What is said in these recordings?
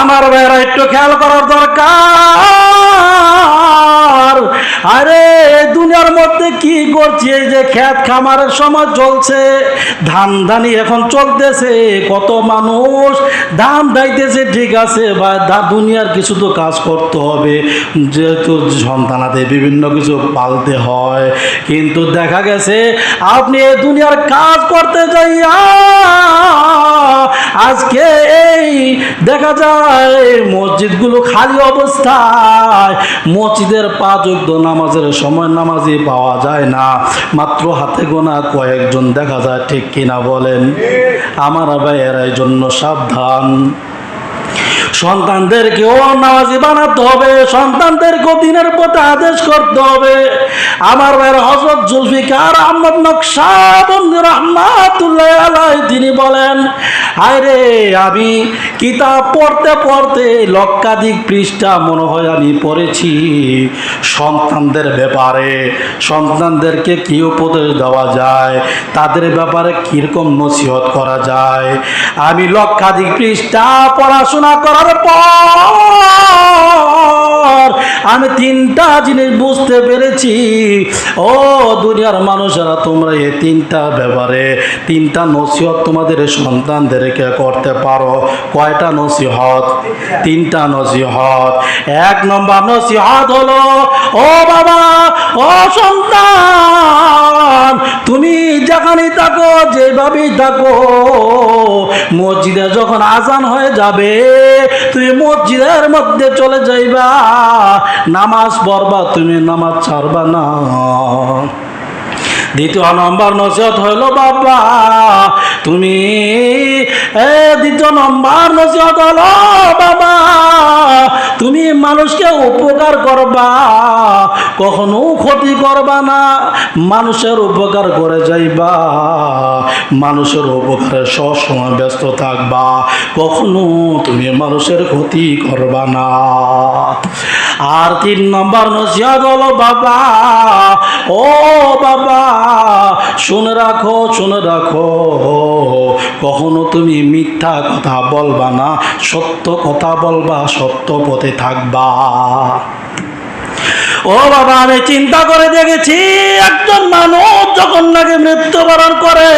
আমার ভাইয়েরা একটু খেয়াল করার দরকার। আরে দুনিয়ার মধ্যে কি করছি? এই যে খেত খামারের সময় চলছে ধান ধানি এখন চলতেছে, কত মানুষ ধান দাইতেছে ঠিক আছে, বা দুনিয়ার কিছু তো কাজ করতে হবে। যেহেতু সন্তানাতে বিভিন্ন কিছু পালতে হয়, কিন্তু দেখা গেছে, আপনি এই দুনিয়ার কাজ করতে যাইয়া আজকে এই দেখা যায় মসজিদগুলো খালি অবস্থায়। মসজিদের পা যুদ্ধ নামাজের সময় নামাজি পাওয়া যায় না। মাত্র হাতে গোনা কয়েকজন দেখা যায়, ঠিক কিনা বলেন? আমার ভাইয়ের জন্য সাবধান। সন্তানদেরকেও নামাজি বানাতে হবে, সন্তানদেরকেও দিনের পথে আদেশ করতে হবে। আমার ভাইয়ের হজরত জুলফিকার আহমদ নকশাবন্দি রহমাতুল্লাহ আলাই তিনি বলেন আরে আমি কিতাব পড়তে পড়তে লক্ষাধিক পৃষ্ঠা মনে হয় আমি পড়েছি। সন্তানদের ব্যাপারে, সন্তানদেরকে কী উপদেশ দেওয়া যায়? তাদের ব্যাপারে কীরকম নসিহত করা যায়? আমি লক্ষাধিক পৃষ্ঠা পড়াশোনা করার পর আমি তিনটা জিনিস বুঝতে পেরেছি। ও দুনিয়ার মানুষেরা, তোমরা এই তিনটা ব্যাপারে তিনটা নসিহত তোমাদের সন্তানদেরকে করতে পারো। কয়টা নসিহত? তিনটা নসিহত। এক নম্বর নসিহত হলো, ও বাবা, ও সন্তান, তুমি যেখানেই থাকো, যেভাবেই থাকো, মসজিদে যখন আজান হয়ে যাবে, তুমি মসজিদের মধ্যে চলে যাইবা। নামাজ পড়বা তুমি নামাজ ছাড়বা না। দ্বিতীয় নম্বর নসিহত হইল, বাবা, তুমি দ্বিতীয় নম্বর নসিহত হলো বাবা, তুমি মানুষকে উপকার করবা, কখনো ক্ষতি করবা না, মানুষের উপকার করে যাইবা, মানুষের উপকারে সবসময় ব্যস্ত থাকবা, কখনো তুমি মানুষের ক্ষতি করবা না। আর তিন নম্বর নসিহত হলো বাবা, ও বাবা শুনে রাখো শুনে রাখো। কখনো তুমি মিথ্যা কথা বলবা না, সত্য কথা বলবা, সত্য পথে থাকবা। ও বাবা, আমি চিন্তা করে দেখেছি, একজন মানুষ যখন নাকি মৃত্যুবরণ করে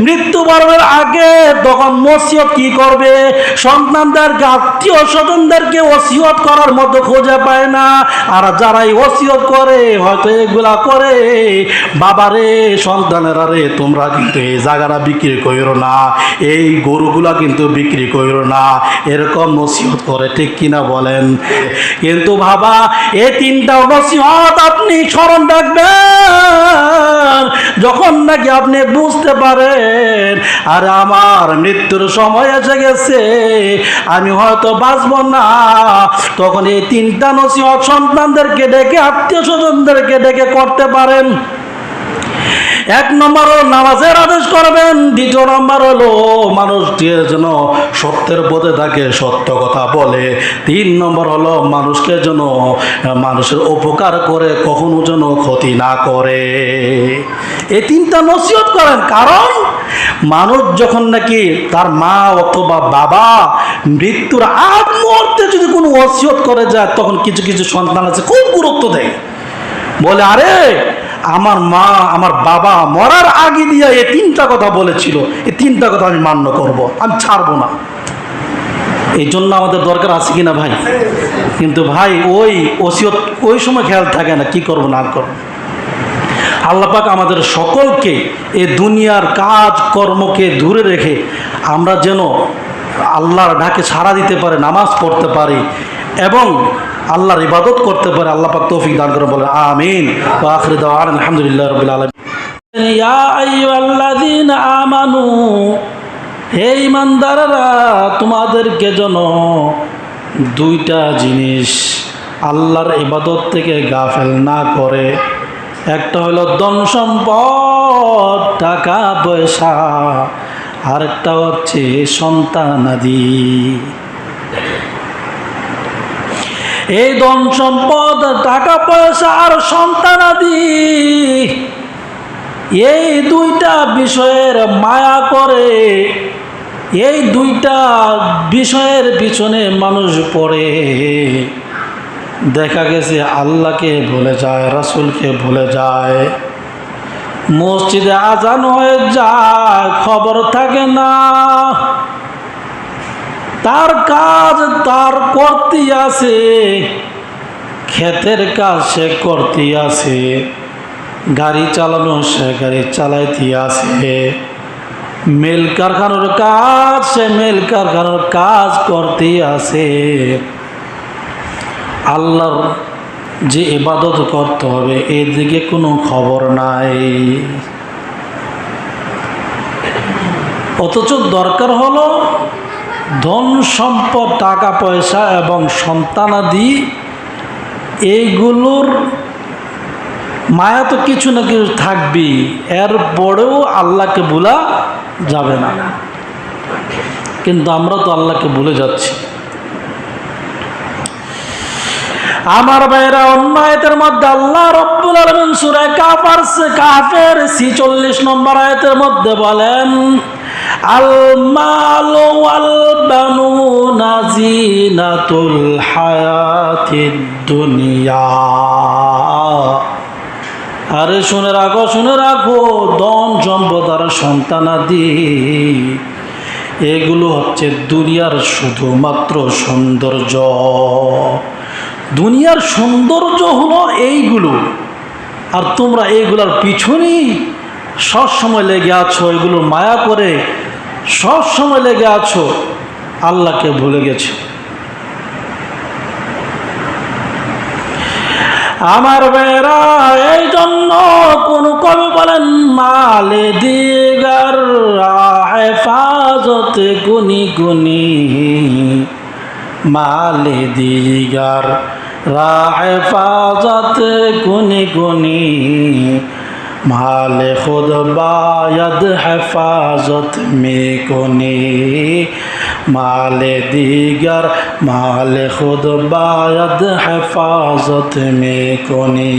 মৃত্যুবরণের আগে তখন নসিহত কি করবে? সন্তানদেরকে, আত্মীয় স্বজনদেরকে ওসিয়ত করার মতো খুঁজে পায় না। আর যারাই ওসিয়ত করে, হয়তো এগুলা করে, বাবারে, সন্তানেরা রে, তোমরা কিন্তু এই জায়গাটা বিক্রি করো না। এই গরুগুলা কিন্তু বিক্রি করো না। এরকম নসিহত করে, ঠিক কিনা বলেন? কিন্তু বাবা এই তিনটা নসিহত আপনি স্মরণ রাখবেন। যখন নাকি আপনি বুঝতে পারেন আর আমার মৃত্যুর সময় এসে গেছে। আমি হয়তো বাঁচব না। তখন এই তিনটা নসিহত সন্তানদেরকে ডেকে আত্মীয় স্বজনদেরকে ডেকে করতে পারেন। এক নম্বর নামাজের আদেশ করবেন। দ্বিতীয় নম্বর হলো মানুষটি যেন সত্যের পথে থাকে, সত্য কথা বলে। তিন নম্বর হলো মানুষকে যেন মানুষের উপকার করে, কখনো যেন ক্ষতি না করে। এই তিনটা নসিহত করেন। কারণ মানুষ যখন নাকি তার মা অথবা বাবা মৃত্যুর আগ মুহূর্তে যদি কোনো ওসিয়ত করে যায়, তখন কিছু কিছু সন্তান আছে, খুব গুরুত্ব দেয়। বলে, আরে, আমার মা, আমার বাবা মরার আগে দিয়ে এই তিনটা কথা বলেছিল, এই তিনটা কথা আমি মান্য করব, আমি ছাড়বো না। এই জন্য আমাদের দরকার আছে কিনা ভাই? কিন্তু ভাই, ওই ওসিয়ত ওই সময় খেয়াল থাকে না, কি করব, না করব। আল্লাহ পাক আমাদের সকলকে এ দুনিয়ার কাজ, কর্মকে দূরে রেখে আমরা যেন আল্লাহর ডাকে সাড়া দিতে পারে, নামাজ পড়তে পারি এবং আল্লাহর ইবাদত করতে পারে আল্লাহ পাক তৌফিক দান করে বলে আমিন। আখির দাওয়ানা আলহামদুলিল্লাহ ইয়া আইয়ুহাল্লাযীনা আমানু, হে ইমানদাররা তোমাদেরকে যেন দুইটা জিনিস আল্লাহর ইবাদত থেকে গাফেল না করে একটা হলো ধন সম্পদ, টাকা, পয়সা, আরেকটা হচ্ছে সন্তানাদি এই ধন সম্পদ, টাকা, পয়সা আর সন্তানাদি এই দুইটা বিষয়ের মায়া করে, এই দুইটা বিষয়ের পিছনে মানুষ পড়ে। দেখা গেছে আল্লাহকে ভুলে যায়, রাসুলকে ভুলে যায়। মসজিদে আজান হয়ে যায়, খবর থাকে না। তার কাজ তার করতে আছে, ক্ষেতের কাজ সে করতে আছে, গাড়ি চালানো সে গাড়ি চালাইতে আছে। মেল কারখানার কাজ সে মেল কারখানার কাজ করতে আছে। আল্লাহর যে ইবাদত করতে হবে, এদিকে কোনো খবর নাই। অথচ দরকার হলো ধন, সম্পদ, টাকা, পয়সা এবং সন্তানাদি এইগুলোর মায়া তো কিছু না কিছু থাকবেই এর পরেও আল্লাহকে ভোলা যাবে না। কিন্তু আমরা তো আল্লাহকে ভুলে যাচ্ছি। আমার ভাইরা অন্য আয়তের মধ্যে আল্লাহ রব্বুল আলমিন সুরে কাফার কাফের ছিচল্লিশ নম্বর আয়তের মধ্যে বলেন আল মাল ওয়াল বানুনা জিনাতুল হায়াতিদ দুনিয়া। আরে শুনে রাখো শুনে রাখো দন সম্পদ আর সন্তানাদি এগুলো হচ্ছে দুনিয়ার শুধুমাত্র সৌন্দর্য। দুনিয়ার সৌন্দর্য হলো এইগুলো। আর তোমরা এইগুলোর পিছনেই সবসময় লেগে আছো এগুলো মায়া করে সবসময় লেগে আছো, আল্লাহকে ভুলে গেছো। আমার বেড়া এই জন্য কোন কবি বলেন, মালে দিগার হেফাজত গুনি গুনি। মালে দিগার হেফাজত গুনি গুনি। মালে খুদ বায়দ হেফাজত মে কোনি মালে দিগার মালে খুদ বায়দ হেফাজত মে কোনি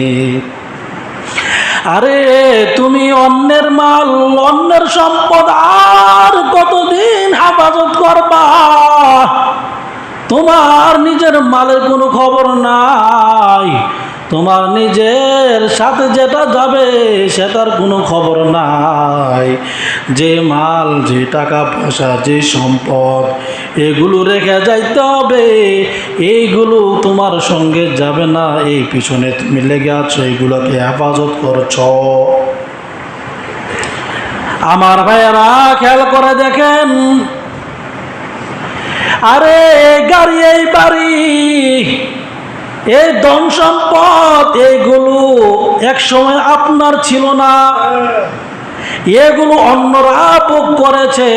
আরে তুমি অন্যের মাল, অন্যের সম্পদ আর কতদিন হেফাজত করবা? তোমার নিজের মালের কোনো খবর নাই। তোমার নিজের সাথে যেটা যাবে, সেটার কোনো খবর নাই। যে মাল, যে টাকা পয়সা, যে সম্পদ, এগুলো রেখে যাইতে হবে। এইগুলো তোমার সঙ্গে যাবে না। এই পিছনে তুমি লেগে আছো, এইগুলোকে হেফাজত করছ। আমার ভাইয়েরা, খেয়াল করে দেখেন আরে গাড়ি, এই বাড়ি, এই ধন সম্পদ এইগুলো এক সময় আপনার ছিল না। এগুলো অন্যরা বুক করেছে,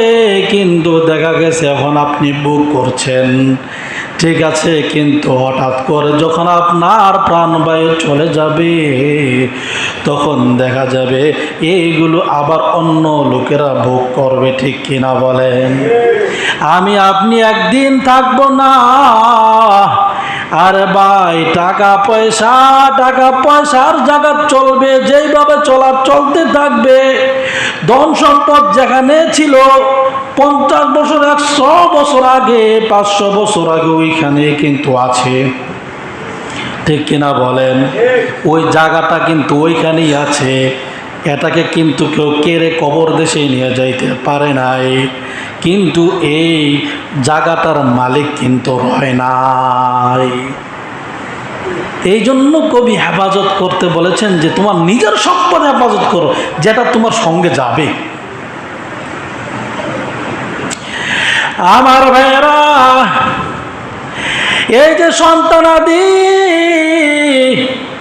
কিন্তু দেখা গেছে এখন আপনি বুক করছেন। ঠিক আছে, কিন্তু হঠাৎ করে যখন আপনার প্রাণবায়ু চলে যাবে, তখন দেখা যাবে এইগুলো আবার অন্য লোকেরা ভোগ করবে, ঠিক কিনা বলেন? আমি, আপনি একদিন থাকব না। আরে ভাই, টাকা পয়সা, টাকা পয়সার জায়গা চলবে, যেইভাবে চলার, চলতে থাকবে। ধন সম্পদ যেখানে ছিল পঞ্চাশ বছর, একশো বছর আগে, পাঁচশো বছর আগে ওইখানে কিন্তু আছে। ঠিক কিনা বলেন? ওই জায়গাটা কিন্তু ওইখানেই আছে। এটাকে কিন্তু কেউ কেড়ে কবর দেশে নিয়ে যাইতে পারে নাই। কিন্তু এই জায়গাটার মালিক কিন্তু হয় নাই। এই জন্য কবি হেফাজত করতে বলেছেন যে, তোমার নিজের সম্পদ হেফাজত করো, যেটা তোমার সঙ্গে যাবে। আমার ভাইরা এই যে সন্তানাদি,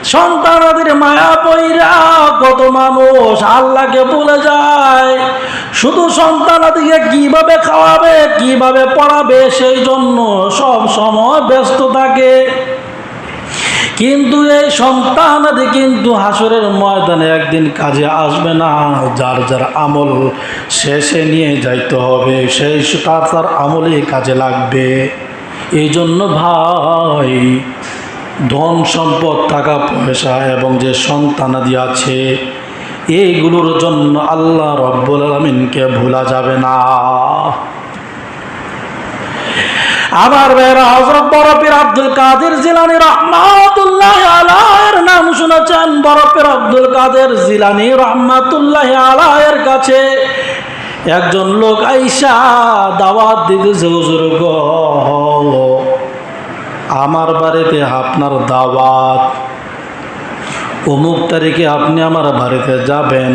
সন্তানাদের মায়া পৈরা কত মানুষ আল্লাহকে বলে যায়। শুধু সন্তানাদিকে কীভাবে খাওয়াবে, কীভাবে পড়াবে, সেই জন্য সব সময় ব্যস্ত থাকে। কিন্তু এই সন্তানাদি কিন্তু হাসরের ময়দানে একদিন কাজে আসবে না। যার যার আমল শেষে নিয়ে যাইতে হবে, সেই তার তার আমলেই কাজে লাগবে। এই জন্য ভাই, ধন সম্পদ, টাকা পয়সা এবং যে সন্তানাদি আছে, এইগুলোর জন্য আল্লাহ রব্বুল আলমিনকে ভোলা যাবে না। আমার বেরা হজরত বরফের আব্দুল কাদের জিলানি রহমাতুল্লাহ আলায়ের নাম শুনেছেন। বরফের আব্দুল কাদের জিলানি রহমাতুল্লাহ আলায়ের কাছে একজন লোক আইসা দাওয়াত দিতেছে, হুজুর গো, আমার বাড়িতে আপনার দাওয়াত। অমুক তারিখে আপনি আমার বাড়িতে যাবেন।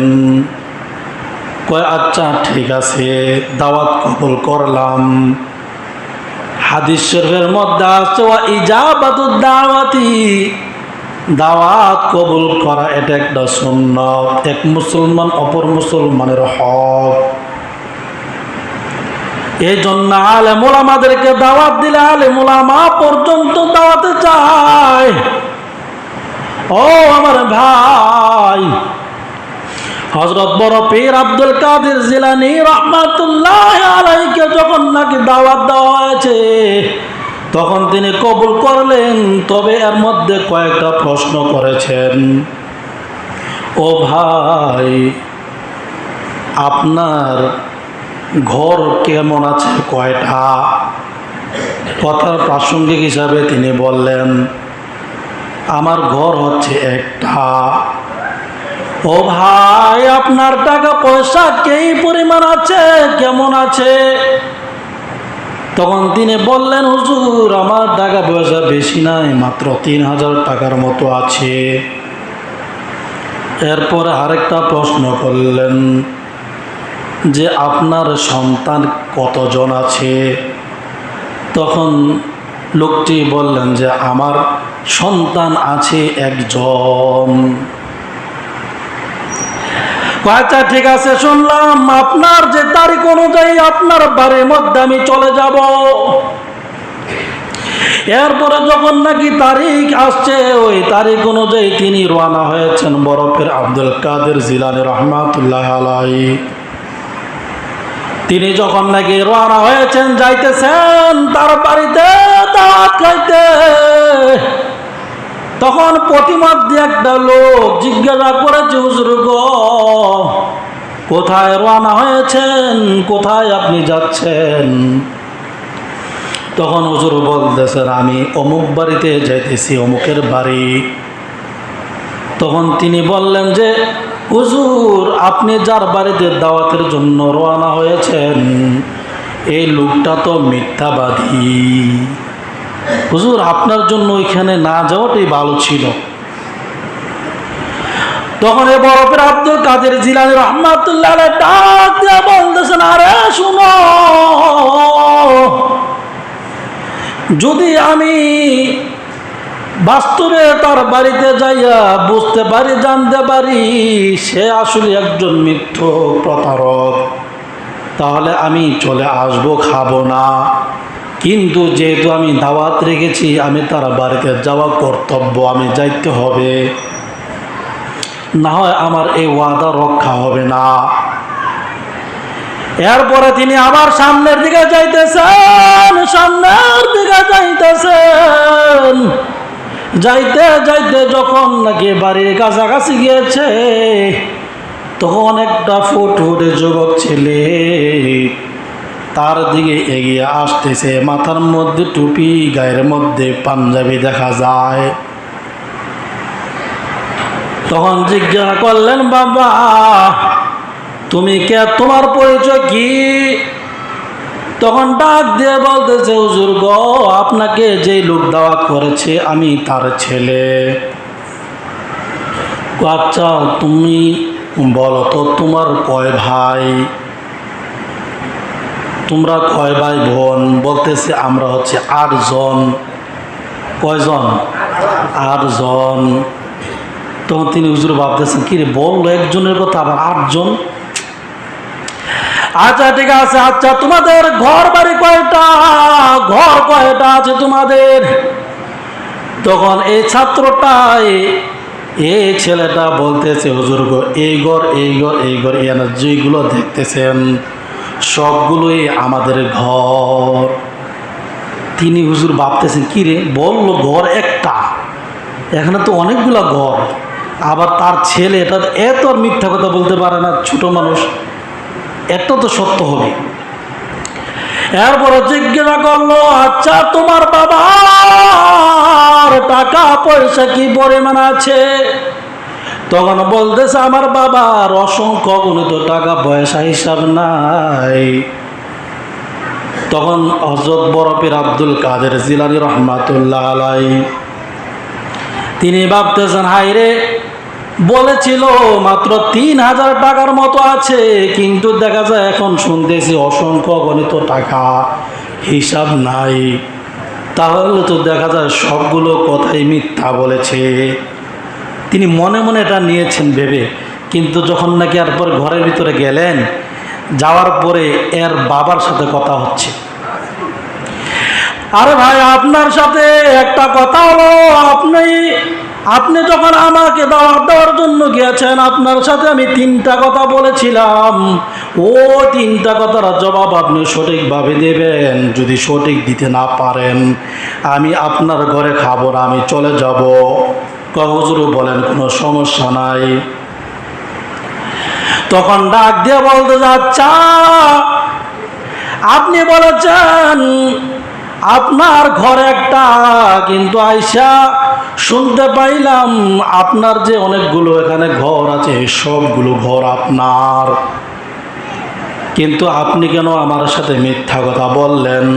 কয় আচ্ছা ঠিক আছে, দাওয়াত কবুল করলাম। হাদিস শরীফের মধ্যে আছে, ওয়া ইজাবাতুদ দাওয়াতি। দাওয়াত কবুল করা, এটা একটা সুন্নত, এক মুসলমান অপর মুসলমানের হক। এই জন্য আলেম ওলামাদেরকে দাওয়াত দিলে আলেম ওলামা পর্যন্ত দাওয়াতে চায়। ও আমার ভাই হজরত বড় পীর আব্দুল কাদের জিলানি রহমাতুল্লাহ আলাইকে যখন নাকি দাওয়াত দেওয়া হয়েছে, তখন তিনি কবুল করলেন, তবে এর মধ্যে কয়েকটা প্রশ্ন করেছেন। ও ভাই, আপনার ঘর কেমন আছে? কয়টা? কথার প্রাসঙ্গিক হিসাবে তিনি বললেন, আমার ঘর হচ্ছে একটা। ও ভাই, আপনার টাকা পয়সা কেই পরিমাণ আছে? কেমন আছে? তখন তিনি বললেন, হুজুর, আমার টাকা পয়সা বেশি নাই, মাত্র তিন হাজার টাকার মতো আছে। এরপরে আরেকটা প্রশ্ন করলেন, যে আপনার সন্তান কতজন আছে? তখন লোকটি বললেন, যে আমার সন্তান আছে একজন। আচ্ছা ঠিক আছে, শুনলাম। আপনার যে তারিখ অনুযায়ী আপনার বাড়ির মধ্যে আমি চলে যাব। এরপরে যখন নাকি তারিখ আসছে, ওই তারিখ অনুযায়ী তিনি রওনা হয়েছেন বরফের আব্দুল কাদের জিলানি রহমাতুল্লাহ আলাই তিনি যখন নাকি রওনা হয়েছেন, যাইতেছেন তার বাড়িতে, দাওয়াত খাইতে। তখন প্রতিমধ্যে একটা লোক জিজ্ঞাসা করেছে, হুজুর কোথায় রওনা হয়েছেন? কোথায় আপনি যাচ্ছেন? তখন হুজুর বলতেছেন আমি অমুক বাড়িতে যাইতেছি, অমুকের বাড়ি। তখন তিনি বললেন যে, হুজুর, আপনি যার বাড়িতে দাওয়াতের জন্য রওনা হয়েছেন, এই লোকটা তো মিথ্যাবাদী। হুজুর, আপনার জন্য ওইখানে না যাওয়াটাই ভালো ছিল। তখন এ বরফের আব্দুল কাদের জিলানি রহমাতুল্লাহ ডাক দিয়ে বলতেছেন, আরে শুনো, যদি আমি বাস্তবে তার বাড়িতে যাইয়া বুঝতে পারি, জানতে পারি, সে আসলে একজন মিথ্য প্রতারক, তাহলে আমি চলে আসব, খাব না। কিন্তু যেহেতু আমি দাওয়াত রেখেছি, আমি তার বাড়িতে যাওয়া কর্তব্য আমি যাইতে হবে। না হয় আমার এই ওয়াদা রক্ষা হবে না। এরপরে তিনি আবার সামনের দিকে যাইতেছেন, সামনের দিকে যাইতেছেন। যাইতে যাইতে যখন নাকি বাড়ির কাছাকাছি গিয়েছে, তখন একটা ফুটফুটে যুবক ছেলে তার দিকে এগিয়ে আসতেছে। মাথার মধ্যে টুপি, গায়ের মধ্যে পাঞ্জাবি দেখা যায়। তখন জিজ্ঞাসা করলেন, বাবা, তুমি কে? তোমার পরিচয় কি? তখন ডাক দিয়ে বলতেছে, হুজুর গ, আপনাকে যে লোক দাওয়াত করেছে আমি তার ছেলে। আচ্ছা তুমি বলো তো, তোমার কয় ভাই? তোমরা কয় ভাই বোন? বলতেছে, আমরা হচ্ছে আটজন কয়জন আটজন তখন তিনি হুজুর ভাবতেছেন, কি রে বলল একজনের কথা, আবার আটজন আচ্ছা ঠিক আছে আচ্ছা তোমাদের ঘর বাড়ি কয়টা? ঘর কয়টা আছে তোমাদের? তখন এই ছাত্রটাই, এই ছেলেটা বলতেছে, হুজুর এই ঘর এই ঘর এই ঘর এখানে যেগুলো দেখতেছেন সবগুলোই আমাদের ঘর। তিনি হুজুর ভাবতেছেন, কি রে, বলল ঘর একটা? এখানে তো অনেকগুলো ঘর। আবার তার ছেলে, এটা এত আর মিথ্যা কথা বলতে পারে না, ছোট মানুষ। একটা তো সত্য হবে। এরপরে জিজ্ঞাসা করল আচ্ছা তোমার বাবার টাকা পয়সা কি পরিমাণ আছে? তখন বলতেছে, আমার বাবার অসংখ্য গণিত টাকা পয়সা হিসাব নাই। তখন হজরত বরফের আব্দুল কাদের জিলানি রহমাতুল্লাহ আলাই তিনি ভাবতেছেন হাইরে বলেছিল মাত্র তিন হাজার টাকার মতো আছে, কিন্তু দেখা যায় এখন শুনতেছি অসংখ্য গণিত টাকা হিসাব নাই। তাহলে তো দেখা যায় সবগুলো কথাই মিথ্যা বলেছে। তিনি মনে মনে এটা নিয়েছেন ভেবে। কিন্তু যখন নাকি এরপর ঘরের ভিতরে গেলেন, যাওয়ার পরে এর বাবার সাথে কথা হচ্ছে। আরে ভাই, আপনার সাথে একটা কথা হলো, আপনি আপনি যখন আমাকে দাওয়াত দেওয়ার জন্য গিয়েছেন, আপনার সাথে আমি তিনটা কথা বলেছিলাম। ও তিনটা কথার জবাব আপনি সঠিকভাবে দেবেন। যদি সঠিক দিতে না পারেন, আমি আপনার ঘরে খাব না, আমি চলে যাব। কহজুরু বলেন, কোনো সমস্যা নাই। তখন ডাক দিয়ে বলতে যাচ্ছা, আপনি বলেছেন, আপনার ঘর একটা, কিন্তু আইসা শুনতে পাইলাম আপনার যে অনেকগুলো এখানে ঘর আছে, সবগুলো ঘর আপনার। কিন্তু আপনি কেন আমার সাথে মিথ্যা কথা বললেন?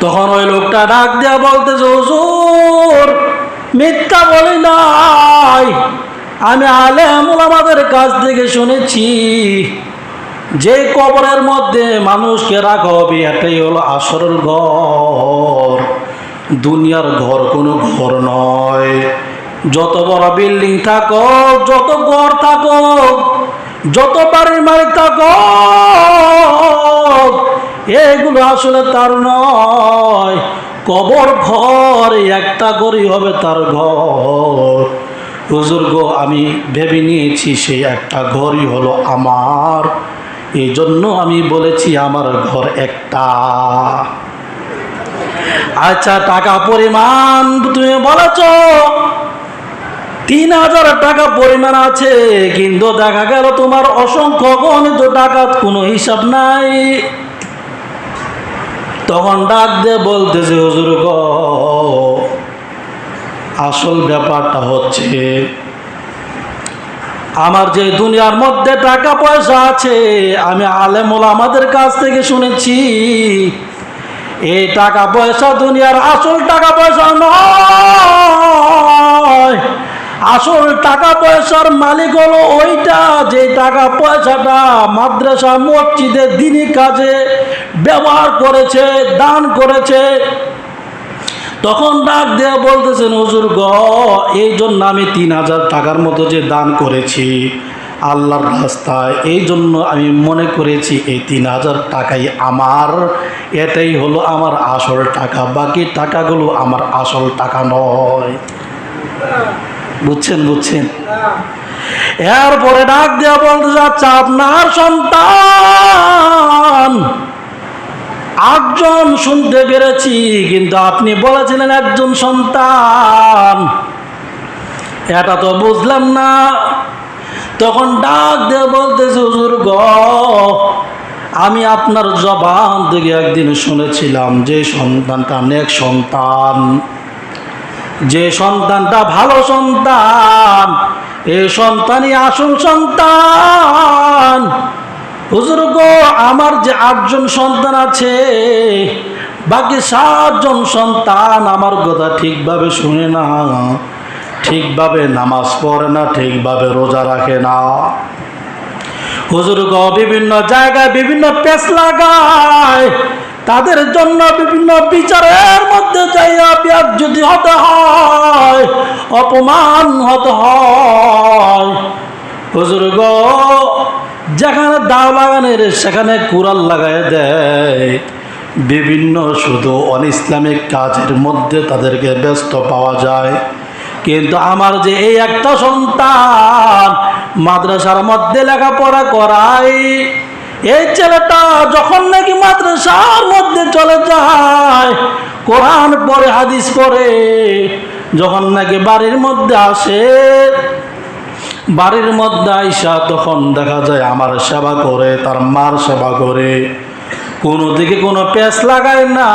তখন ওই লোকটা ডাক দিয়া বলতেছে, হুজুর মিথ্যা বলি নাই। আমি আলেমুল আমাদের কাছ থেকে শুনেছি, যে কবরের মধ্যে মানুষকে রাখা হবে, এটাই হলো আসল ঘর। দুনিয়ার ঘর কোনো ঘর নয়। যত বড় বিল্ডিং থাকো যত ঘর থাকো যত বাড়ির মালিক থাকো এগুলো আসলে তার নয়। কবর ঘর একটা ঘরই হবে তার ঘর। হুজুর আমি ভেবে নিয়েছি সেই একটা ঘরই হলো আমার। এই জন্য আমি বলেছি আমার ঘর একটা। আচ্ছা টাকা পরিমাণ তুমি বলেছ। তিন হাজার টাকা পরিমাণ আছে, কিন্তু দেখা গেল তোমার অসংখ্য গণিত টাকা কোনো হিসাব নাই। তখন ডাক দিয়ে বলতেছে, হুজুর গ, আসল ব্যাপারটা হচ্ছে, আমার যে দুনিয়ার মধ্যে টাকা পয়সা আছে, আমি আলেমুল আমাদের কাছ থেকে শুনেছি, এই টাকা পয়সা দুনিয়ার আসল টাকা পয়সা নয়। আসল টাকা পয়সার মালিক হলো ওইটা, যে টাকা পয়সাটা মাদ্রাসা, মসজিদে দিনই কাজে ব্যবহার করেছে, দান করেছে। তখন ডাক দেয়া বলতেছেন, হুজুর গ, এই জন্য আমি তিন হাজার টাকার মতো যে দান করেছি আল্লাহর রাস্তায়, এই জন্য আমি মনে করেছি এই তিন হাজার টাকাই আমার, এটাই হলো আমার আসল টাকা, বাকি টাকাগুলো আমার আসল টাকা নয়। বুঝছেন বুঝছেন? এরপরে ডাক দেওয়া বলতে যাচ্ছে আপনার সন্তান। আটজন শুনতে পেরেছি, কিন্তু আপনি বলেছিলেন একজন সন্তান। এটা তো বুঝলাম না। তখন ডাক দিয়ে বলতেছে, হুজুর গ, আমি আপনার জবান থেকে একদিন শুনেছিলাম যে সন্তানটা অনেক সন্তান। যে সন্তানটা ভালো সন্তান, এ সন্তানই আসল সন্তান। হুজুর গো, আমার যে আটজন সন্তান আছে, বাকি সাতজন সন্তান আমার কথা ঠিকভাবে শুনে না, ঠিকভাবে নামাজ পড়ে না, ঠিকভাবে রোজা রাখে না। হুজুর গো, বিভিন্ন জায়গায় বিভিন্ন পেস লাগায় তাদের জন্য বিভিন্ন বিচারের মধ্যে যাইয়া বিয়ার যদি হতে হয়, অপমান হতে হয়। গো, যেখানে দাও লাগানের সেখানে কুড়াল লাগাই দেয়। বিভিন্ন শুধু অন ইসলামিক কাজের মধ্যে তাদেরকে ব্যস্ত পাওয়া যায়। কিন্তু আমার যে এই একটা সন্তান মাদ্রাসার মধ্যে লেখাপড়া করাই এই ছেলেটা যখন নাকি মাদ্রাসার মধ্যে চলে যায়, কোরআন পড়ে, হাদিস পড়ে, যখন নাকি বাড়ির মধ্যে আসে, বাড়ির মধ্যে আইসা তখন দেখা যায় আমার সেবা করে, তার মার সেবা করে। কোনো দিকে কোনো পেস লাগায় না,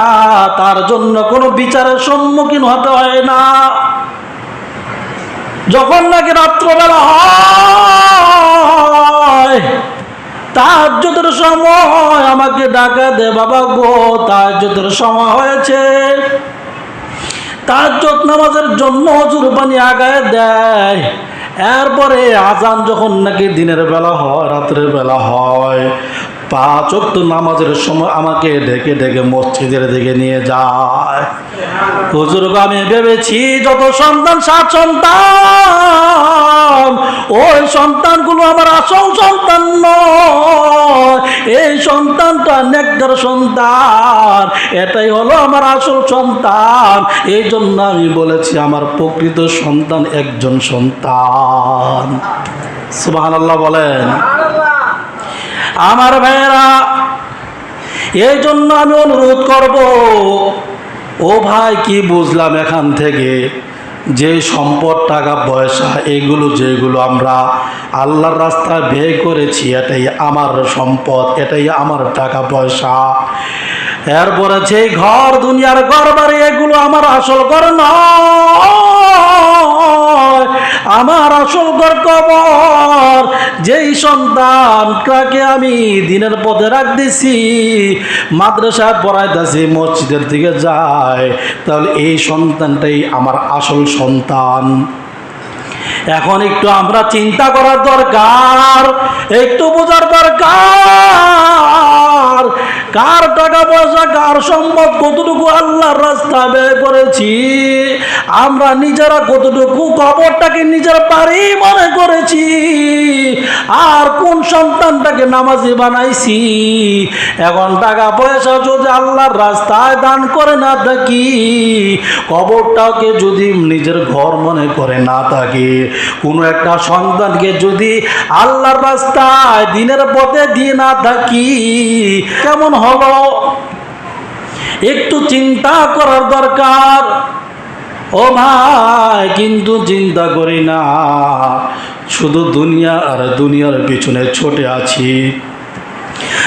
তার জন্য কোনো বিচারের সম্মুখীন হতে হয় না। যখন নাকি রাত্রবেলা হয় তাহাজ্জুদের সময় আমাকে ডাকা দে বাবা গো, তাহাজ্জুদের সময় হয়েছে। তাহাজ্জুদ নামাজের জন্য হজুর পানি আগায় দেয়। এরপরে আজান যখন নাকি দিনের বেলা হয়, রাত্রের বেলা হয় পাঁচ অক্ত নামাজের সময় আমাকে ডেকে ডেকে মসজিদের দিকে নিয়ে যায়। হুজুর আমি ভেবেছি যত সন্তান, সাত সন্তান, ওই সন্তানগুলো আমার আসল সন্তান নয়। এই সন্তানটা নেকদার সন্তান, এটাই হলো আমার আসল সন্তান। এই জন্য আমি বলেছি, আমার প্রকৃত সন্তান একজন সন্তান। সুবাহ বলেন। আমার ভাইয়েরা, এই জন্য আমি অনুরোধ করব, ও ভাই কি বুঝলাম এখান থেকে? যে সম্পদ, টাকা, পয়সা, এগুলো যেগুলো আমরা আল্লাহর রাস্তায় ব্যয় করেছি, এটাই আমার সম্পদ, এটাই আমার টাকা, পয়সা। এরপরে যে ঘর, দুনিয়ার ঘর বাড়ি এগুলো আমার আসল ঘর নয়। আমার আসল ঘর কবর, যেই সন্তানটাকে আমি দিনের পথে রাখতেছি মাদ্রাসায় পড়াইতেছি মসজিদের দিকে যায়, তাহলে এই সন্তানটাই আমার আসল সন্তান। এখন একটু আমরা চিন্তা করার দরকার, একটু বোঝার দরকার। কার টাকা পয়সা, কার সম্পদ, কতটুকু আল্লাহর রাস্তা ব্যয় করেছি, আমরা নিজেরা কতটুকু কবরটাকে নিজের বাড়ি মনে করেছি, আর কোন সন্তানটাকে নামাজি বানাইছি। এখন টাকা পয়সা যদি আল্লাহর রাস্তায় দান করে না থাকি, কবরটাকে যদি নিজের ঘর মনে করে না থাকি কোনো একটা সন্তানকে যদি আল্লাহর রাস্তায় দিনের পথে দিয়ে না থাকি, কেমন হলো? একটু চিন্তা করার দরকার। ও ভাই কিন্তু চিন্তা করি না। শুধু দুনিয়া আর দুনিয়ার পিছনে ছোটে আছি।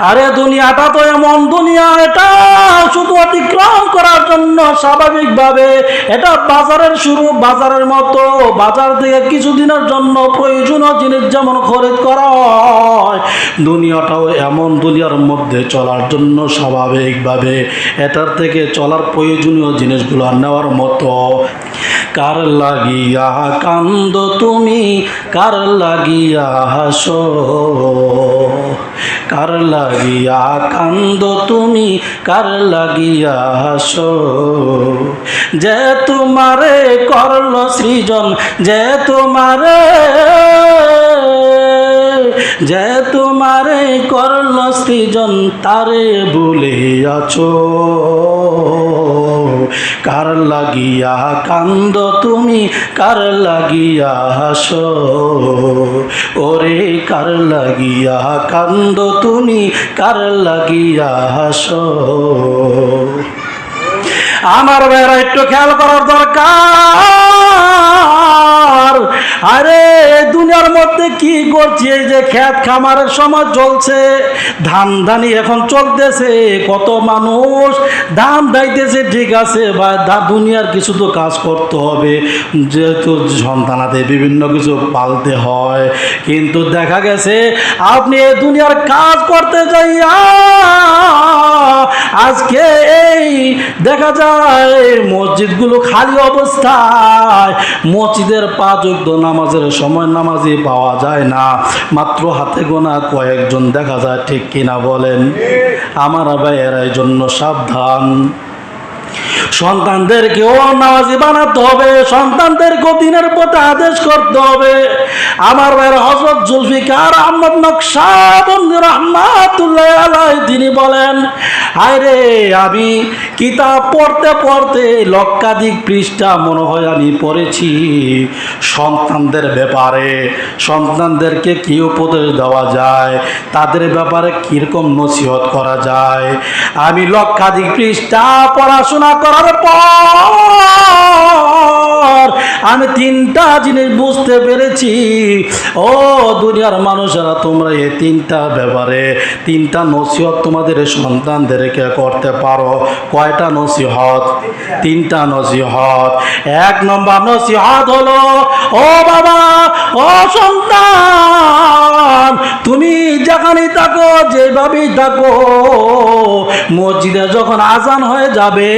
আরে দুনিয়াটা তো এমন, দুনিয়া এটা শুধু অতিক্রম করার জন্য স্বাভাবিকভাবে। এটা বাজারের শুরু, বাজারের মতো। বাজার থেকে কিছুদিনের জন্য প্রয়োজনীয় জিনিস যেমন খরিদ করা হয়, দুনিয়াটাও এমন দুনিয়ার মধ্যে চলার জন্য স্বাভাবিকভাবে। এটার থেকে চলার প্রয়োজনীয় জিনিসগুলো নেওয়ার মতো। কার লাগিয়া কান্দ তুমি, কার লাগিয়া হাসো? কার লাগিয়া কান্দ তুমি? কার লাগিয়া হাসো? যে তোমারে করল সৃজন, যে তোমারে যে তোমারে করল সৃজন, তারে ভুলে আছো কার লাগিয়া কান্দ তুমি? কার লাগিয়া হাস? ওরে কার লাগিয়া কান্দ তুমি? কার লাগিয়া হাস? আমার বেড়া একটু খেয়াল করার দরকার। আরে দুনিয়ার মধ্যে কি করছি? এই যে খেত খামারের সময় চলছে। ধান ধানি এখন চলতেছে, কত মানুষ ধান দাইতেছে, ঠিক আছে, বা দুনিয়ার কিছু তো কাজ করতে হবে। যেহেতু সন্তানাতে বিভিন্ন কিছু পালতে হয়, কিন্তু দেখা গেছে আপনি এই দুনিয়ার কাজ করতে যাইয়া, আজকে এই দেখা যায় মসজিদগুলো খালি অবস্থায়, মসজিদের পাঁচ যুদ্ধ নামাজের সময় নামাজি পাওয়া যায় না। মাত্র হাতে গোনা কয়েকজন দেখা যায়, ঠিক কিনা বলেন? আমার এই জন্য সাবধান। সন্তানদেরকেও নামাজি বানাতে হবে, সন্তানদেরকেও দিনের পথে আদেশ করতে হবে। আমার ভাইয়ের হজরত জুলফিকার আহমদ নকশাবন্দি রহমাতুল্লাহ আলাই তিনি বলেন হায় রে আমি কিতাব পড়তে পড়তে লক্ষাধিক পৃষ্ঠা মনে হয় আমি পড়েছি। সন্তানদের ব্যাপারে, সন্তানদেরকে কি উপদেশ দেওয়া যায়? তাদের ব্যাপারে কীরকম নসিহত করা যায়? আমি লক্ষাধিক পৃষ্ঠা পড়াশোনা করার পর আমি তিনটা জিনিস বুঝতে পেরেছি। ও দুনিয়ার মানুষেরা, তোমরা এই তিনটা ব্যাপারে তিনটা নসিহত তোমাদের সন্তানদেরকে করতে পারো। কয়টা নসিহত? তিনটা নসিহত। এক নম্বর নসিহত হলো, ও বাবা, ও সন্তান, তুমি যেখানেই থাকো, যেভাবেই থাকো, মসজিদে যখন আজান হয়ে যাবে,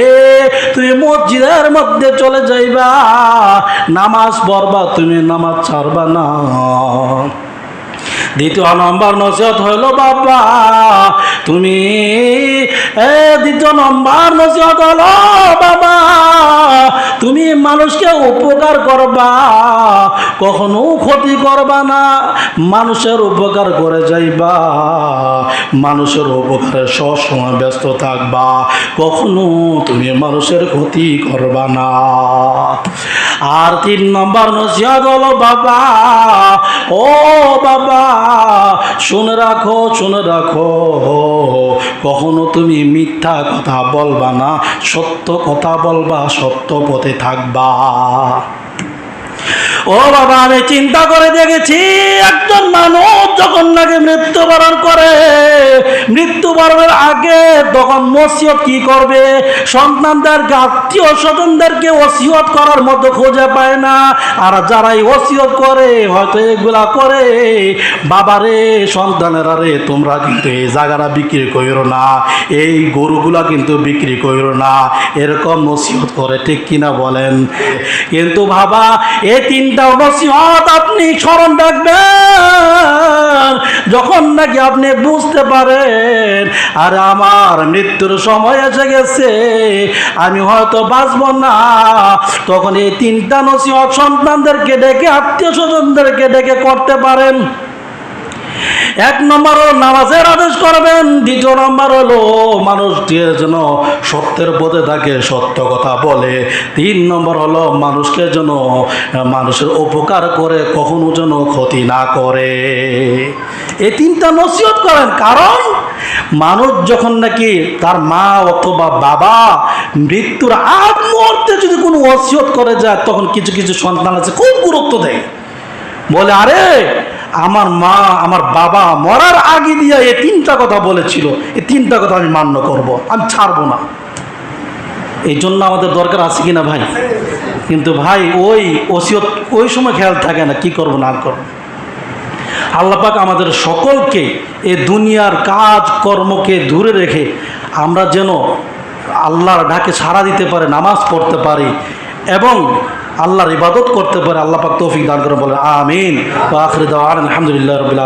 তুমি মসজিদের মধ্যে চলে যাইবা। নামাজ পড়বা তুমি নামাজ ছাড়বা না। দ্বিতীয় নম্বর নসিহত হইল বাবা তুমি দ্বিতীয় নম্বর নসিহত হলো, বাবা। তুমি মানুষকে উপকার করবা, কখনো ক্ষতি করবা না। মানুষের উপকার করে যাইবা, মানুষের উপকারে সবসময় ব্যস্ত থাকবা, কখনো তুমি মানুষের ক্ষতি করবা না। আর তিন নম্বর নসিহত হলো, বাবা। ও বাবা, শুনে রাখো শুনে রাখো। কখনো তুমি মিথ্যা কথা বলবা না, সত্য কথা বলবা, সত্য পথে থাকবা। ও বাবা, আমি চিন্তা করে দেখেছি একজন মানুষ যখন নাকি মৃত্যুবরণ করে। মৃত্যুবরণের আগে তখন নসিহত কি করবে? সন্তানদেরকে আত্মীয় স্বজনদেরকে ওসিয়ত করার মতো খুঁজে পায় না। আর যারাই ওসিয়ত করে, হয়তো এগুলা করে, বাবারে, সন্তানেরা রে, তোমরা কিন্তু এই জায়গাটা বিক্রি করো না। এই গরুগুলা কিন্তু বিক্রি করো না। এরকম নসিহত করে, ঠিক কিনা বলেন? কিন্তু বাবা এই তিনটা নসিহত আপনি স্মরণ রাখবেন। যখন নাকি আপনি বুঝতে পারেন, আর আমার মৃত্যুর সময় এসে গেছে, আমি হয়তো বাঁচব না। তখন এই তিনটা নসিহত সন্তানদেরকে ডেকে, আত্মীয় স্বজনদেরকে ডেকে করতে পারেন। এক নম্বর নামাজের আদেশ করবেন, দ্বিতীয় নম্বর হলো মানুষটি যেন সত্যের পথে থাকে সত্য কথা বলে। তিন নম্বর হলো মানুষকে যেন, মানুষের উপকার করে, কখনো যেন ক্ষতি না করে। এই তিনটা নসিহত করেন, কারণ মানুষ যখন নাকি তার মা অথবা বাবা মৃত্যুর আগ মুহূর্তে যদি কোনো ওসিয়ত করে যায়, তখন কিছু কিছু সন্তান আছে, খুব গুরুত্ব দেয়। বলে, আরে আমার মা, আমার বাবা মরার আগে দিয়ে এই তিনটা কথা বলেছিল। এই তিনটা কথা আমি মান্য করব, আমি ছাড়বো না। এই জন্য আমাদের দরকার আছে কিনা ভাই? কিন্তু ভাই, ওই ওসিয়ত, ওই সময় খেয়াল থাকে না, কি করব, না করব। আল্লাপাক আমাদের সকলকে এ দুনিয়ার কাজ, কর্মকে দূরে রেখে আমরা যেন আল্লাহর ডাকে সাড়া দিতে পারে, নামাজ পড়তে পারি এবং আল্লাহর ইবাদত করতে পারে আল্লাহ পাক তৌফিক দান করে বলে আমিন। আখরিদ আলহামদুলিল্লাহ রবিল